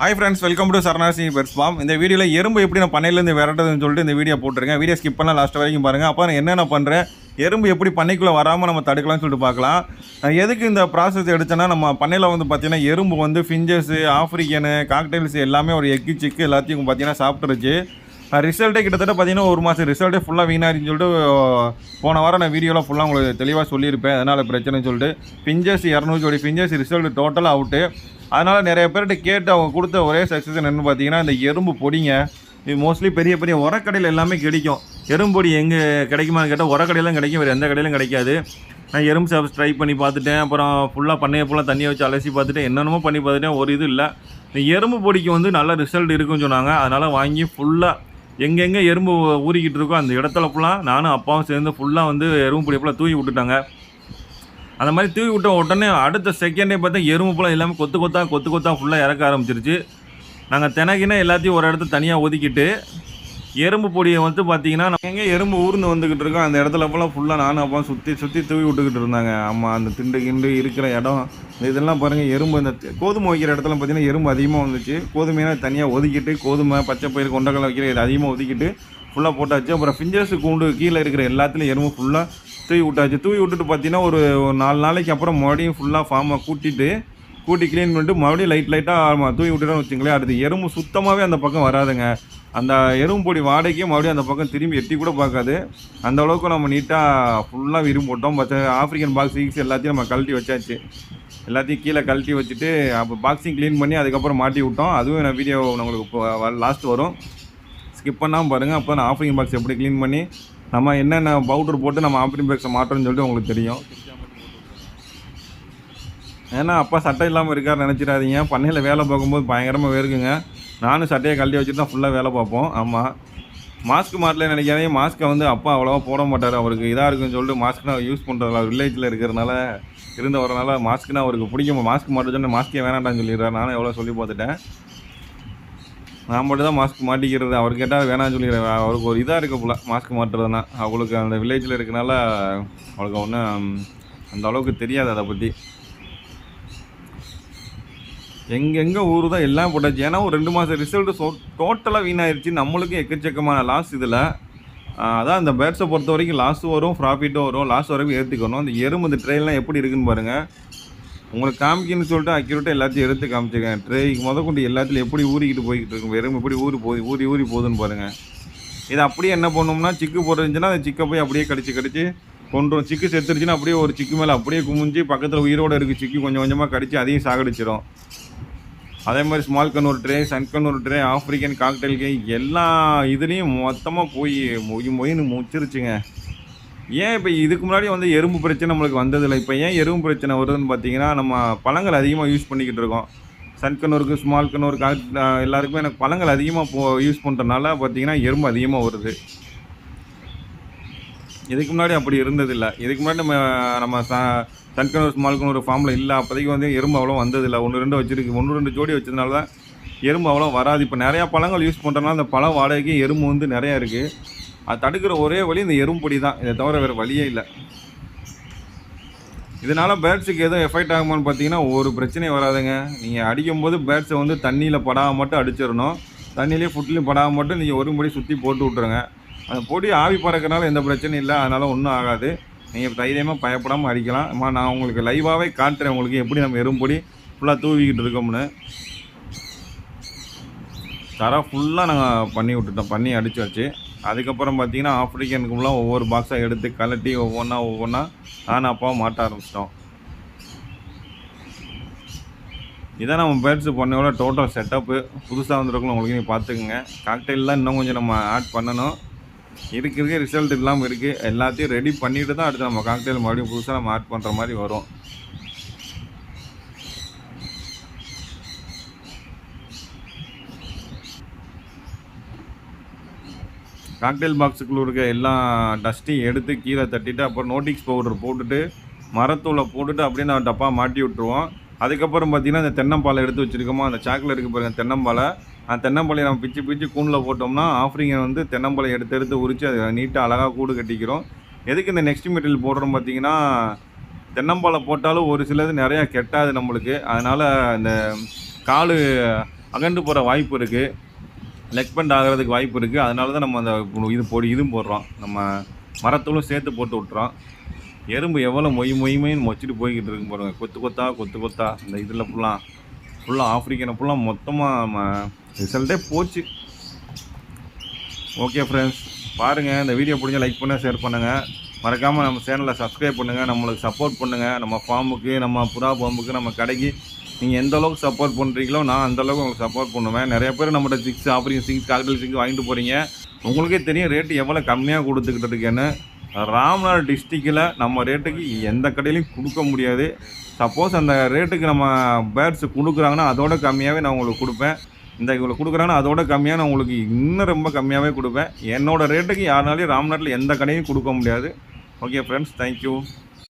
Hi friends welcome to Saranasi birds farm இந்த வீடியோவில் எறும்பு எப்படி நான் பண்ணையிலேருந்து விரட்டுறதுன்னு சொல்லிட்டு இந்த வீடியோ போட்டிருக்கேன். வீடியோ ஸ்கிப் பண்ணலாம் லாஸ்ட் வரைக்கும் பாருங்கள் அப்போ நான் என்னென்ன பண்ணுறேன் எறும்பு எப்படி பண்ணைக்குள்ளே வராமல் நம்ம தடுக்கலாம்னு சொல்லிட்டு பார்க்கலாம். எதுக்கு இந்த ப்ராசஸ் எடுத்தேன்னா நம்ம பண்ணையில் வந்து பார்த்தீங்கன்னா எறும்பு வந்து ஃபிஞ்சஸு ஆஃப்ரிக்கனு காக்டைல்ஸ் எல்லாமே ஒரு எக்கு சிக்கு எல்லாத்தையும் பார்த்திங்கன்னா சாப்பிட்டுருச்சு. ரிசல்ட்டே கிட்டத்தட்ட பார்த்தீங்கன்னா ஒரு மாதம் ரிசல்ட்டே ஃபுல்லாக வீணாரின்னு சொல்லிட்டு போன வாரம் நான் வீடியோலாம் ஃபுல்லாக உங்களுக்கு தெளிவாக சொல்லியிருப்பேன். அதனால் பிரச்சனைன்னு சொல்லிட்டு பிஞ்சஸ் இரநூறு ஜோடி பிஞ்சஸ் ரிசல்ட் டோட்டலாக அவுட்டு அதனால் நிறைய பேர்கிட்ட கேட்டு அவங்க கொடுத்த ஒரே சக்ஸஸ் என்னென்னு பார்த்தீங்கன்னா இந்த எறும்பு பொடிங்க. இது மோஸ்ட்லி பெரிய பெரிய உரக்கடையில் எல்லாமே கிடைக்கும். எறும்பு பொடி எங்கே கிடைக்குமான்னு கேட்டால் உரக்கடையிலும் கிடைக்கும். வேறு எந்த கடையிலும் கிடைக்காது. நான் எறும்பு சாப்பிட்டு ட்ரை பண்ணி பார்த்துட்டேன். அப்புறம் ஃபுல்லாக பண்ணையை ஃபுல்லாக தண்ணியை வச்சு அலசி பார்த்துட்டு என்னென்னமோ பண்ணி பார்த்துட்டேன். ஒரு இது இல்லை. இந்த எறும்பு பொடிக்கு வந்து நல்ல ரிசல்ட் இருக்குன்னு சொன்னாங்க. அதனால் வாங்கி ஃபுல்லாக எங்கெங்கே எறும்பு ஊறிக்கிட்டு இருக்கோ அந்த இடத்துல ஃபுல்லாக நானும் அப்பாவும் சேர்ந்து ஃபுல்லாக வந்து எறும்பு பொடி ஃபுல்லாக தூவி விட்டுட்டாங்க. அந்த மாதிரி தூவி விட்ட உடனே அடுத்த செகண்டே பார்த்தா எறும்பு ஃபுல்லாக எல்லாமே கொத்து கொத்தா கொத்து கொத்தா ஃபுல்லாக இறக்க ஆரம்பிச்சிருச்சு. நாங்கள் தினக்கின எல்லாத்தையும் ஒரு இடத்த தனியாக ஒதுக்கிட்டு எறும்பு பொடியை வந்து பார்த்தீங்கன்னா நம்ம எங்கே எறும்பு ஊர்ந்து வந்துக்கிட்டு இருக்கோம் அந்த இடத்துல ஃபுல்லாக ஃபுல்லாக நானும் அப்பா சுற்றி சுற்றி தூவி விட்டுக்கிட்டு இருந்தாங்க. ஆமாம் அந்த திண்டு கிண்டு இருக்கிற இடம் இதெல்லாம் பாருங்கள் எறும்பு இந்த கோதுமை வைக்கிற இடத்துல பார்த்தீங்கன்னா எறும்பு அதிகமாக வந்துச்சு. கோதுமையெல்லாம் தனியாக ஒதுக்கிட்டு கோதுமை பச்சை பயிர் கொண்டக்கடலை வைக்கிற இது அதிகமாக ஒதுக்கிட்டு ஃபுல்லாக போட்டாச்சு. அப்புறம் ஃபிஞ்சர்ஸு கூண்டு கீழே இருக்கிற எல்லாத்துலேயும் எறும்பு ஃபுல்லாக தூவி விட்டாச்சு. தூவி விட்டுட்டு பார்த்தீங்கன்னா ஒரு ஒரு நாலு நாளைக்கு அப்புறம் மறுபடியும் ஃபுல்லாக ஃபார்மை கூட்டிட்டு கூட்டி க்ளீன் பண்ணிட்டு மறுபடியும் லைட் லைட்டாக தூவி விட்டுட்டோம்னு வச்சுங்களேன் அடுத்து எறும்பு சுத்தமாகவே அந்த பக்கம் வராதுங்க. அந்த எறும்பொடி வாடகைக்கு மறுபடியும் அந்த பக்கம் திரும்பி எட்டி கூட பார்க்காது. அந்த அளவுக்கு நம்ம நீட்டாக ஃபுல்லாக விரும்பி போட்டோம். மற்ற ஆஃப்ரிக்கன் பாக்ஸ் சீக்ஸ் எல்லாத்தையும் நம்ம கழட்டி வச்சாச்சு. எல்லாத்தையும் கீழே கழட்டி வச்சுட்டு அப்போ பாக்ஸிங் க்ளீன் பண்ணி அதுக்கப்புறம் மாட்டி விட்டோம். அதுவும் நான் வீடியோ உங்களுக்கு இப்போ லாஸ்ட் வரும். ஸ்கிப் பண்ணாமல் பாருங்கள் அப்போ நான் ஆஃப்ரிக்கன் பாக்ஸ் எப்படி க்ளீன் பண்ணி நம்ம என்னென்ன பவுடர் போட்டு நம்ம ஆஃப்ரிக்கன் பாக்ஸை மாற்றோம்னு சொல்லிட்டு உங்களுக்கு தெரியும். ஏன்னா அப்பா சட்டை இல்லாமல் இருக்கார் நினச்சிடாதீங்க. பண்ணையில் வேலை பார்க்கும்போது பயங்கரமாக வேர்க்குங்க. நானும் சட்டையை கழட்டி வச்சுட்டு தான் ஃபுல்லாக வேலை பார்ப்போம். ஆமாம் மாஸ்க் மாட்டல நினைக்கிறேன். மாஸ்க்கை வந்து அப்பா அவ்வளோவா போட மாட்டார். அவருக்கு இதாக இருக்குன்னு சொல்லிட்டு மாஸ்க் நான் யூஸ் பண்ணுறதில்ல வில்லேஜில் இருக்கிறனால இருந்து வரனால மாஸ்க்னா அவருக்கு பிடிக்கும். மாஸ்க் மாட்ட சொன்னால் மாஸ்க்கே வேணாண்டான்னு சொல்லிடுறாரு. நானும் எவ்வளோ சொல்லி பார்த்துட்டேன். நான் மட்டும் தான் மாஸ்க் மாட்டிக்கிறது. அவர் கேட்டால் வேணாம்னு சொல்லிடுறேன். அவருக்கு ஒரு இதாக இருக்க போல மாஸ்க் மாட்டுறதுனா அவளுக்கு அந்த வில்லேஜில் இருக்கனால அவளுக்கு ஒன்றும் அந்த அளவுக்கு தெரியாது அதை பற்றி எங்கெங்கே ஊர் தான் எல்லாம் போட்டாச்சு. ஏன்னா ஒரு ரெண்டு மாதம் ரிசல்ட்டு சொ டோட்டலாக வீணாயிருச்சு. நம்மளுக்கும் எக்கச்சக்கமான லாஸ் இதில். அதான் இந்த பேட்ஸை பொறுத்த வரைக்கும் லாஸும் வரும் ப்ராஃபிட்டும் வரும். லாஸ் வரைக்கும் ஏற்றுக்கணும் அந்த எறும்பு இந்த ட்ரெயின்லாம் எப்படி இருக்குன்னு பாருங்கள் உங்களுக்கு காமிக்கணும்னு சொல்லிட்டு அக்யூரேட்டாக எல்லாத்தையும் எடுத்து காமிச்சிருக்கேன். ட்ரேக்கு முத கொண்டு எல்லாத்துலையும் எப்படி ஊறிக்கிட்டு போய்கிட்டு இருக்கும். வெறும் எப்படி ஊறி போகுது ஊறி ஊறி போகுதுன்னு பாருங்கள் இது அப்படியே என்ன பண்ணோம்னா சிக்கு போட்டுருந்துச்சுன்னா அந்த சிக்கை போய் அப்படியே கடிச்சு கடிச்சு கொண்டுரும் சிக்கு செத்துருச்சுன்னா அப்படியே ஒரு சிக்கு மேலே அப்படியே குமிஞ்சு பக்கத்தில் உயிரோடு இருக்குது சிக்கு கொஞ்சம் கொஞ்சமாக கடிச்சு அதையும் சாகடிச்சிடும் அதே மாதிரி small gun tray sun tray African cockatiel K எல்லா இதுலேயும் மொத்தமாக போய் மொய் மொயின்னு முச்சிருச்சுங்க. ஏன் இப்போ இதுக்கு முன்னாடி வந்து எறும்பு பிரச்சனை நம்மளுக்கு வந்ததில்லை? இப்போ ஏன் எறும்பு பிரச்சனை வருதுன்னு பார்த்தீங்கன்னா நம்ம பழங்கள் அதிகமாக யூஸ் பண்ணிக்கிட்டு இருக்கோம். சன்கன்னூருக்கு ஸ்மால் கண்ணூர் காக் எல்லாருக்குமே எனக்கு பழங்கள் அதிகமாக போ யூஸ் பண்ணுறதுனால பார்த்தீங்கன்னா எறும்பு அதிகமாக வருது. இதுக்கு முன்னாடி அப்படி இருந்ததில்லை. இதுக்கு முன்னாடி நம்ம நம்ம ச சன்கனூர் ஸ்மால் ஒரு ஃபார்மில் இல்லை. அப்போதைக்கு வந்து எறும்பு அவ்வளோ வந்ததில்லை. ஒன்று ரெண்டு வச்சுருக்கு. ஒன்று ரெண்டு ஜோடி வச்சதுனால தான் எறும்பு அவ்வளோ வராது. இப்போ நிறையா பழங்கள் யூஸ் பண்ணுறதுனால அந்த பழ வாடகைக்கு எறும்பு வந்து நிறையா இருக்குது அது தடுக்கிற ஒரே வழி இந்த எறும்பொடி தான். இதை தவிர வேறு வழியே இல்லை. இதனால் பேர்ட்ஸுக்கு எதுவும் எஃபெக்ட் ஆகுமான்னு பார்த்தீங்கன்னா ஒரு பிரச்சனையும் வராதுங்க. நீங்கள் அடிக்கும்போது பேர்ட்ஸை வந்து தண்ணியில் படாமல் மட்டும் அடிச்சிடணும். தண்ணியிலே ஃபுட்லேயும் படாமல் மட்டும் நீங்கள் ஒரு முடி சுற்றி போட்டு விட்ருங்க அந்த பொடி ஆவி பறக்கிறனால எந்த பிரச்சனையும் இல்லை. அதனால் ஒன்றும் ஆகாது. நீங்கள் தைரியமாக பயப்படாமல் அடிக்கலாம். அம்மா நான் உங்களுக்கு லைவாகவே காட்டுறேன். உங்களுக்கு எப்படி நம்ம எறும்பொடி ஃபுல்லாக தூவிக்கிட்டு இருக்கோம்னு. தர ஃபுல்லாக நாங்கள் பண்ணி விட்டுட்டோம். பண்ணி அடிச்சாச்சு. அதுக்கப்புறம் பார்த்தீங்கன்னா ஆஃப்ரிக்கனுக்குலாம் ஒவ்வொரு பாக்ஸாக எடுத்து கலட்டி ஒவ்வொன்றா ஒவ்வொன்றா நானும் அப்பாவும் மாட்ட ஆரம்பிச்சிட்டோம். இதான் நம்ம பேர்ட்ஸு பண்ணோட டோட்டல் செட்டப்பு புதுசாக வந்துருக்கணும் உங்களுக்கு நீங்கள் பார்த்துக்குங்க. காக்டெயிலாம் இன்னும் கொஞ்சம் நம்ம ஆட் பண்ணணும். இருக்கு ரிசல்ட் இல்லாமல் இருக்குது எல்லாத்தையும் ரெடி பண்ணிட்டு தான் அடுத்து நம்ம காக்டெயில் மறுபடியும் புதுசாக நம்ம ஆட் பண்ணுற மாதிரி வரும். காக்டெயில் பாக்ஸுக்குள்ள இருக்க எல்லா டஸ்ட்டையும் எடுத்து கீழே தட்டிட்டு அப்புறம் நோட்டிக்ஸ் பவுடர் போட்டுட்டு மரத்தூளை போட்டுட்டு அப்படியே நான் டப்பா மாட்டி விட்டுருவோம். அதுக்கப்புறம் பார்த்தீங்கன்னா இந்த தென்னம்பாலை எடுத்து வச்சுருக்கோமோ? அந்த சாக்கில் இருக்க பாருங்கள் தென்னம்பாலை. அந்த நம்ம பிச்சு பிச்சு கூண்டில் போட்டோம்னா ஆஃப்ரிங்கை வந்து தென்னம்பழை எடுத்து எடுத்து உரித்து அதை நீட்டாக அழகாக கூடு கட்டிக்கிறோம். எதுக்கு இந்த நெக்ஸ்ட் மெட்டீரியல் போடுறோம் பார்த்தீங்கன்னா தென்னம்பழை போட்டாலும் ஒரு சிலது நிறையா கெட்டாது நம்மளுக்கு. அதனால் இந்த காலு அகண்டு போகிற வாய்ப்பு இருக்குது லெக் பெண்ட் ஆகிறதுக்கு வாய்ப்பு இருக்குது அதனால தான் நம்ம அந்த இது பொடி இதுவும் போடுறோம். நம்ம மரத்தூளும் சேர்த்து போட்டு விட்றோம் எறும்பு எவ்வளோ மொய் மொய்மைன்னு மொச்சிட்டு போய்கிட்டு இருக்கு பாருங்கள் கொத்து கொத்தா கொத்து கொத்தா. இந்த இதில் ஃபுல்லாக ஃபுல்லாக ஆஃப்ரிக்கனை ஃபுல்லாக மொத்தமாக நம்ம ரிசல்ட்டே போச்சு. ஓகே ஃப்ரெண்ட்ஸ் பாருங்கள் இந்த வீடியோ பிடிச்சா லைக் பண்ணுங்கள் ஷேர் பண்ணுங்கள் மறக்காமல் நம்ம சேனலை சப்ஸ்கிரைப் பண்ணுங்கள் நம்மளுக்கு சப்போர்ட் பண்ணுங்கள் நம்ம ஃபார்முக்கு நம்ம புறா பாம்புக்கு நம்ம கடைக்கு நீங்கள் எந்த அளவுக்கு சப்போர்ட் பண்ணுறீங்களோ நான் அந்தளவுக்கு உங்களுக்கு சப்போர்ட் பண்ணுவேன். நிறைய பேர் நம்மகிட்ட six African six cockatiel six வாங்கிட்டு போகிறீங்க உங்களுக்கே தெரியும் ரேட்டு எவ்வளோ கம்மியாக கொடுத்துக்கிட்டு இருக்கேன்னு ராம்நாடு டிஸ்ட்ரிக்டில் நம்ம ரேட்டுக்கு எந்த கடையிலையும் கொடுக்க முடியாது. சப்போஸ் அந்த ரேட்டுக்கு நம்ம பேர்ட்ஸ் கொடுக்குறாங்கன்னா அதோட கம்மியாகவே நான் உங்களுக்கு கொடுப்பேன். இந்த இவ்வளோ கொடுக்குறாங்கன்னா அதோட கம்மியாக நான் உங்களுக்கு இன்னும் ரொம்ப கம்மியாகவே கொடுப்பேன். என்னோடய ரேட்டுக்கு யாருனாலையும் ராம்நாட்டில் எந்த கடையும் கொடுக்க முடியாது. Okay friends thank you